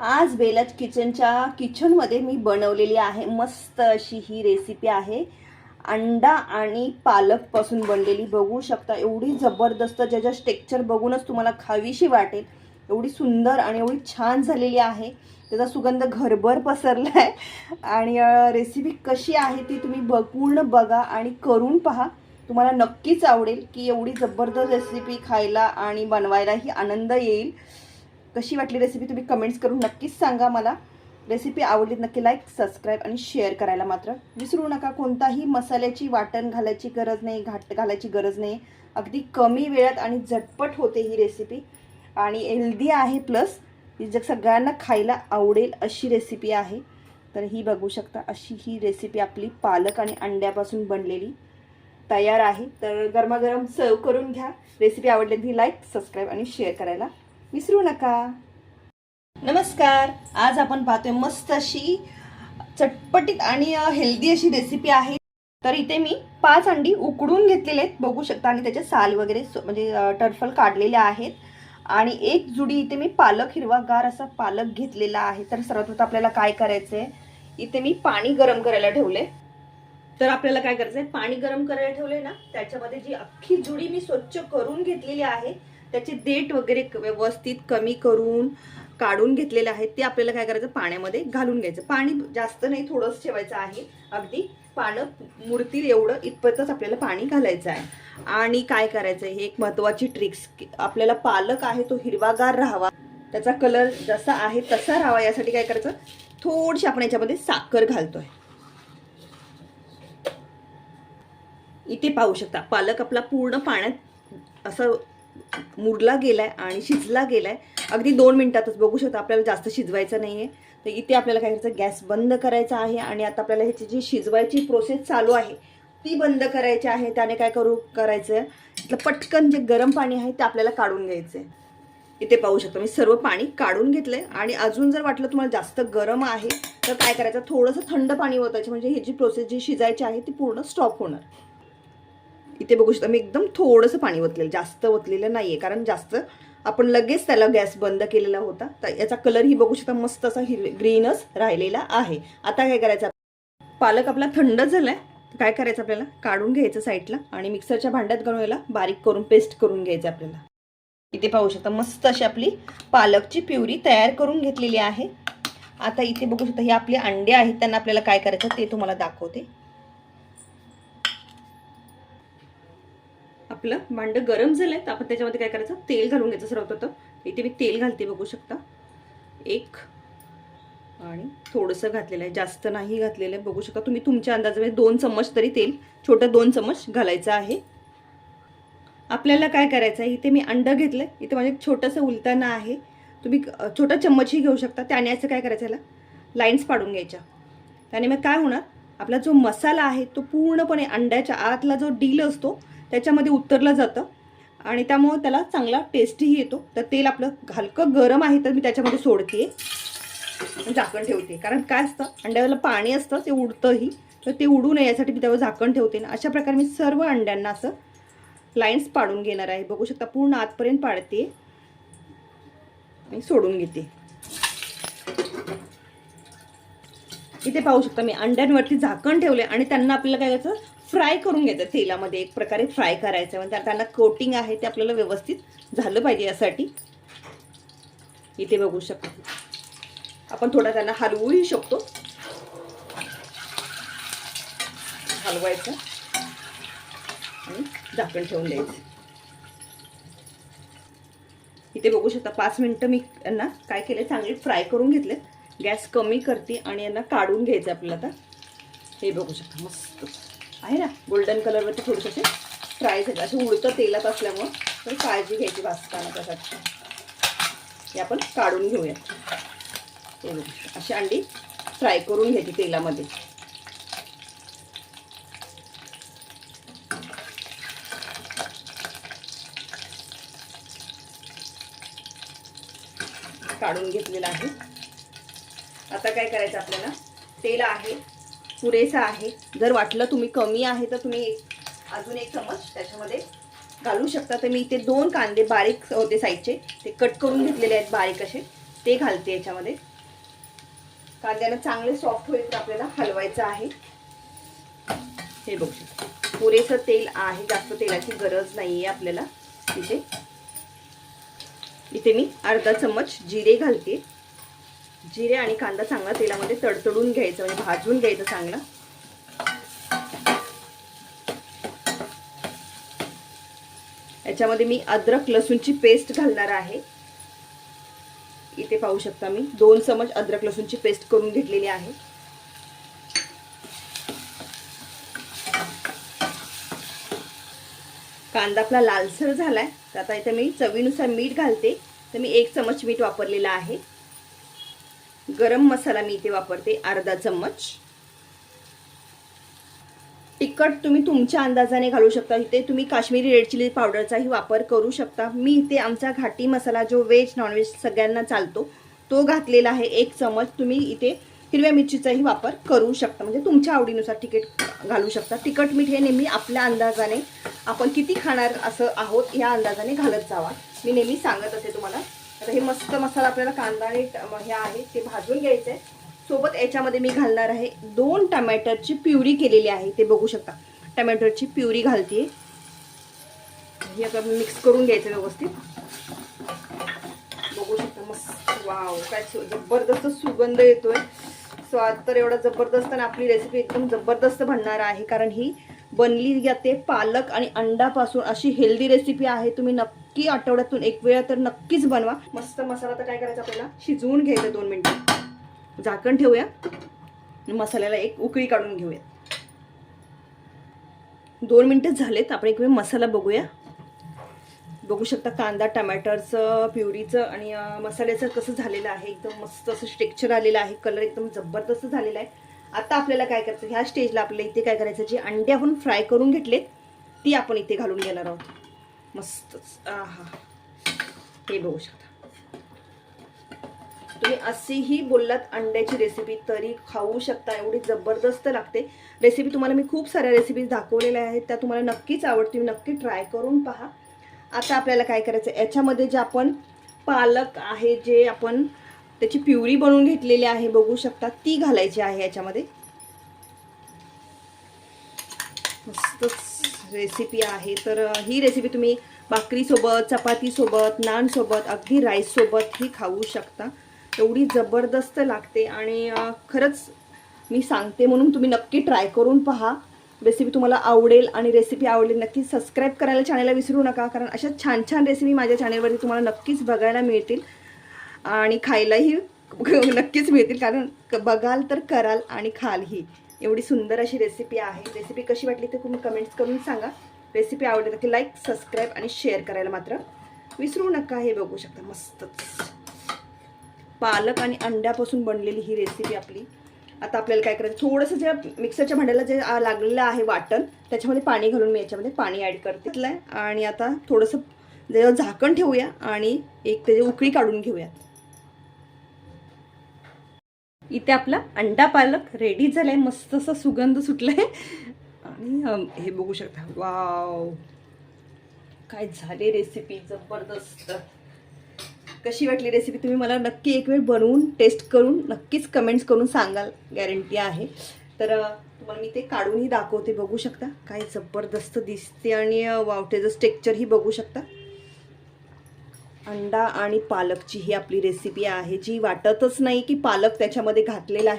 आज बेलाच किचनच्या किचनमध्ये मी बनवलेली आहे मस्त अशी ही रेसिपी आहे. अंडा आणि पालकपासून बनलेली बघू शकता. एवढी जबरदस्त ज्याच्या टेक्चर बघूनच तुम्हाला खावीशी वाटेल. एवढी सुंदर आणि एवढी छान झालेली आहे. त्याचा सुगंध घरभर पसरला आहे आणि रेसिपी कशी आहे ती तुम्ही ब पूर्ण बघा आणि करून पहा. तुम्हाला नक्कीच आवडेल की एवढी जबरदस्त रेसिपी खायला आणि बनवायलाही आनंद येईल. कशी वाटली रेसिपी तुम्ही कमेंट्स करून नक्कीच सांगा मला. रेसिपी आवडली नक्की लाईक सबस्क्राईब आणि शेअर करायला मात्र विसरू नका. कोणताही मसाल्याची वाटण घालायची गरज नाही घाट घालायची गरज नाही. अगदी कमी वेळात आणि झटपट होते ही रेसिपी आणि हेल्दी आहे प्लस ही जग सगळ्यांना खायला आवडेल अशी रेसिपी आहे. तर ही बघू शकता अशी ही रेसिपी आपली पालक आणि अंड्यापासून बनलेली तयार आहे. तर गरमागरम सर्व करून घ्या. रेसिपी आवडली तर लाईक सबस्क्राईब आणि शेअर करायला विसरू नका. नमस्कार. आज आपण पाहतोय मस्त अशी चटपटीत आणि हेल्दी अशी रेसिपी आहे. तर इथे मी पाच अंडी उकडून घेतलेले आहेत. बघू शकता आणि त्याचे साल वगैरे म्हणजे टर्फल टरफल काढलेले आहेत. आणि एक जुडी इथे मी पालक हिरवागार असा पालक घेतलेला आहे. तर सर्वप्रथम आपल्याला काय करायचं आहे इथे मी पाणी गरम करायला ठेवले तर आपल्याला काय करायचं आहे पाणी गरम करायला ठेवले ना? त्याच्यामध्ये जी अख्खी जुडी मी स्वच्छ करून घेतलेली आहे त्याचे देठ वगैरे व्यवस्थित कमी करून काढून घेतलेले आहेत. ते आपल्याला काय करायचं? पाण्यामध्ये घालून घ्यायचं. पाणी जास्त नाही थोडंच ठेवायचं आहे. अगदी पानं मुरतील एवढं इतपतच आपल्याला पाणी घालायचं आहे. आणि काय करायचं? हे एक महत्त्वाची ट्रिक्स आपल्याला पालक आहे तो हिरवागार राहावा. त्याचा कलर जसा आहे तसा राहावा. यासाठी काय करायचं? थोडीशी आपण याच्यामध्ये साखर घालतोय. इथे पाहू शकता पालक आपला पूर्ण पाण्यात असं मुरला गेलाय आणि शिजला गेलाय. अगदी दोन मिनटातच बघू शकता आपल्याला जास्त शिजवायचं नाहीये. तर इथे आपल्याला काय करायचं गॅस बंद करायचा आहे आणि आता आपल्याला ह्याची जी शिजवायची प्रोसेस चालू आहे ती बंद करायची आहे. त्याने काय करू करायचं इथलं पटकन जे गरम पाणी आहे ते आपल्याला काढून घ्यायचं आहे इथे पाहू शकता मी सर्व पाणी काढून घेतलंय आणि अजून जर वाटलं तुम्हाला जास्त गरम आहे तर काय करायचं थोडंसं थंड पाणी ओतायचं. म्हणजे ही जी प्रोसेस जी शिजायची आहे ती पूर्ण स्टॉप होणार. इथे बघू शकता मी एकदम थोडंसं पाणी ओतलेलं जास्त ओतलेलं नाहीये कारण जास्त आपण लगेच त्याला गॅस बंद केलेला होता. तर याचा कलरही बघू शकता मस्त असा हिर ग्रीनच राहिलेला आहे. आता काय करायचं? पालक आपला थंड झालाय काय करायचं आपल्याला? काढून घ्यायचं साईडला आणि मिक्सरच्या भांड्यात घालून याला बारीक करून पेस्ट करून घ्यायचं आपल्याला. इथे पाहू शकता मस्त अशी आपली पालकची प्युरी तयार करून घेतलेली आहे. आता इथे बघू शकता हे आपले अंडे आहेत त्यांना आपल्याला काय करायचं ते तुम्हाला दाखवते. आपलं भांडं गरम झालं आहे तर आपण त्याच्यामध्ये काय करायचं? तेल घालून घ्यायचं सर्वप्रथम इथे मी तेल घालते बघू शकता. एक. आणि थोडंसं घातलेलं आहे. जास्त नाही घातलेलं आहे. बघू शकता तुम्ही तुमच्या अंदाजामध्ये दोन चम्मच तरी तेल छोटं दोन चम्मच घालायचं आहे. आपल्याला काय करायचं आहे? इथे मी अंडं घेतलं इथे माझं एक छोटंसं उलताना आहे. तुम्ही छोटा चम्मचही घेऊ शकता. त्याने असं काय करायचं याला? लाईन्स पाडून घ्यायच्या. त्याने मग काय होणार? आपला जो मसाला आहे तो पूर्णपणे अंड्याच्या आतला जो डील असतो त्याच्यामध्ये उतरलं जातं आणि त्यामुळं त्याला चांगला टेस्टही येतो. तर तेल आपलं हलकं गरम आहे तर मी त्याच्यामध्ये सोडते झाकण ठेवते. कारण काय असतं? अंड्याला पाणी असतं ते उडतंही. तर ते उडू नये यासाठी मी त्यावर झाकण ठेवते. ना अशा प्रकारे मी सर्व अंड्यांना असं लाईन्स पाडून घेणार आहे. बघू शकता पूर्ण आतपर्यंत पाडते. आणि सोडून घेते. इथे पाहू शकता मी अंड्यांवरती झाकण ठेवले आणि त्यांना आपल्याला काय करायचं? फ्राय करून घ्यायचं. तेलामध्ये एक प्रकारे फ्राय करायचं. म्हणजे त्यांना कोटिंग आहे ते आपल्याला व्यवस्थित झालं पाहिजे यासाठी. इथे बघू शकता. आपण थोडा त्यांना हलवूही शकतो. हलवायचं. आणि झाकण ठेवून द्यायचं. इथे बघू शकता पाच मिनटं मी यांना काय केले चांगले फ्राय करून घेतले गॅस कमी करते आणि यांना काढून घ्यायचं आपल्याला आता. हे बघू शकता मस्त. आहे ना? गोल्डन कलरवरती थोडेसे असे फ्राय झाले असे उडतं तेलात असल्यामुळं तर काळजी घ्यायची भाजताना त्यासाठी. हे आपण काढून घेऊयात. अशी अंडी फ्राय करून घ्यायची तेलामध्ये. काढून घेतलेला आहे. आता काय करायचं आपल्याला? तेल आहे. पुरेसं आहे. जर वाटलं तुम्ही कमी आहे तर तुम्ही अजून एक चमच त्याच्यामध्ये घालू शकता. तर मी इथे दोन कांदे बारीक होते साईडचे ते कट करून घेतलेले आहेत बारीक असे. ते घालते याच्यामध्ये. कांद्याला चांगले सॉफ्ट होईल तर आपल्याला हलवायचं आहे. हे बघू शकता. पुरेसं तेल आहे. जास्त तेलाची गरज नाही आहे आपल्याला. तिथे इथे मी अर्धा चम्मच जिरे घालते. जिरे आणि कांदा चांगला तेलामध्ये तडतडून घ्यायचं म्हणजे भाजून घ्यायचं चांगला. याच्यामध्ये मी अद्रक लसूणची पेस्ट घालणार आहे. इथे पाहू शकता मी दोन चमच अद्रक लसूणची पेस्ट करून घेतलेली आहे. कांदा आपला लालसर झालाय तर आता इथे मी चवीनुसार मीठ घालते. तर मी एक चमच मीठ वापरलेला आहे. गरम मसाला मी इथे वापरते अर्धा चम्मच. तिखट तुम्ही तुमच्या अंदाजाने घालू शकता. इथे तुम्ही काश्मीरी रेड चिली पावडरचाही वापर करू शकता. मी इथे आमचा घाटी मसाला जो व्हेज नॉनव्हेज सगळ्यांना चालतो तो घातलेला आहे एक चमच तुम्ही इथे हिरव्या मिरचीचाही वापर करू शकता. म्हणजे तुमच्या आवडीनुसार तिखट घालू शकता. तिखट मीठ हे नेहमी आपल्या अंदाजाने आपण किती खाणार असं आहोत या अंदाजाने घालत जावा. मी नेहमी सांगत असे तुम्हाला. आता हे मस्त मसाला आपल्याला कांदा आणि हे आहे ते भाजून घ्यायचं आहे सोबत याच्यामध्ये मी घालणार आहे दोन टमॅटरची प्युरी केलेली आहे ते बघू शकता. टमॅटरची प्युरी घालते हे आता मिक्स करून घ्यायचं व्यवस्थित. बघू शकता मस्त वाव काय जबरदस्त सुगंध येतोय. स्वाद तर एवढा जबरदस्त आणि आपली रेसिपी एकदम जबरदस्त बनणार आहे कारण ही बनली जाते पालक आणि अंडापासून. अशी हेल्दी रेसिपी आहे तुम्ही नक्की आठवड्यातून एक वेळा तर नक्कीच बनवा. मस्त मसाला तर काय करायचा आपल्याला शिजवून घ्यायचं दोन मिनटं. झाकण ठेवूया. मसाल्याला एक उकळी काढून घेऊया. दोन मिनटं झालेत. आपण एक वेळ मसाला बघूया. बघू शकता कांदा टमॅटरचं प्युरीचं आणि मसाल्याचं कसं झालेलं आहे. एकदम मस्त असं स्ट्रेक्चर आलेलं आहे. कलर एकदम जबरदस्त झालेला आहे. आता आपल्याला काय करायचं? ह्या स्टेजला आपल्याला इथे काय करायचं? जे अंडे आपण फ्राय करून घेतलेत ती आपण इथे घालून घेणार आहोत. मस्तच आहा. हे बघू शकता. तुम्ही अशीही बोललात अंड्याची रेसिपी तरी खाऊ शकता. एवढी जबरदस्त लागते. रेसिपी तुम्हाला मी खूप साऱ्या रेसिपीज दाखवलेल्या आहेत. त्या तुम्हाला नक्कीच आवडतील. नक्की ट्राय करून पहा. आता आपल्याला काय करायचं याच्यामध्ये जे आपण पालक आहे जे आपण त्याची प्युरी बनवून घेतलेली आहे बघू शकता. ती घालायची आहे याच्यामध्ये. मस्तच. रेसिपी आहे तर ही रेसिपी तुम्ही भाकरीसोबत चपातीसोबत नानसोबत अगदी राईससोबत ही खाऊ शकता. एवढी जबरदस्त लागते आणि खरंच मी सांगते म्हणून तुम्ही नक्की ट्राय करून पहा. रेसिपी तुम्हाला आवडेल आणि रेसिपी आवडली नक्की सबस्क्राईब करायला चॅनलला विसरू नका कारण अशा छान छान रेसिपी माझ्या चॅनलवरती तुम्हाला नक्कीच बघायला मिळतील. आणि खायलाही नक्कीच मिळतील कारण क- बघाल तर कराल आणि खालही. एवढी सुंदर अशी रेसिपी आहे. रेसिपी कशी वाटली ते तुम्ही कमेंट्स करून सांगा. रेसिपी आवडली तर लाईक सबस्क्राईब आणि शेअर करायला मात्र विसरू नका. हे बघू शकता मस्तच. पालक आणि अंड्यापासून बनलेली ही रेसिपी आपली. आता आपल्याला काय करायचं? थोडंसं जे मिक्सरच्या भांड्याला जे लागलेलं आहे वाटण त्याच्यामध्ये पाणी घालून मी याच्यामध्ये पाणी ॲड करते आणि आता थोडंसं झाकण ठेवूया आणि एक त्याची उकळी काढून घेऊया इथे आपला अंडा पालक रेडी झालाय. मस्त असा सुगंध सुटलाय. आणि हे बघू शकता. वाव. काय झाले रेसिपी जबरदस्त. कशी वाटली रेसिपी तुम्ही मला नक्की एक वेळ बनवून टेस्ट करून नक्कीच कमेंट्स करून सांगाल. गॅरंटी आहे. तर तुम्हाला मी ते काढूनही दाखवते. बघू शकता. काय जबरदस्त दिसते आणि वावटेचं वाव. स्ट्रेक्चरही बघू शकता. अंडा आणि पालकची ही आपली रेसिपी आहे जी वाटतच नाही की पालक त्याच्यामध्ये घातलेला आहे.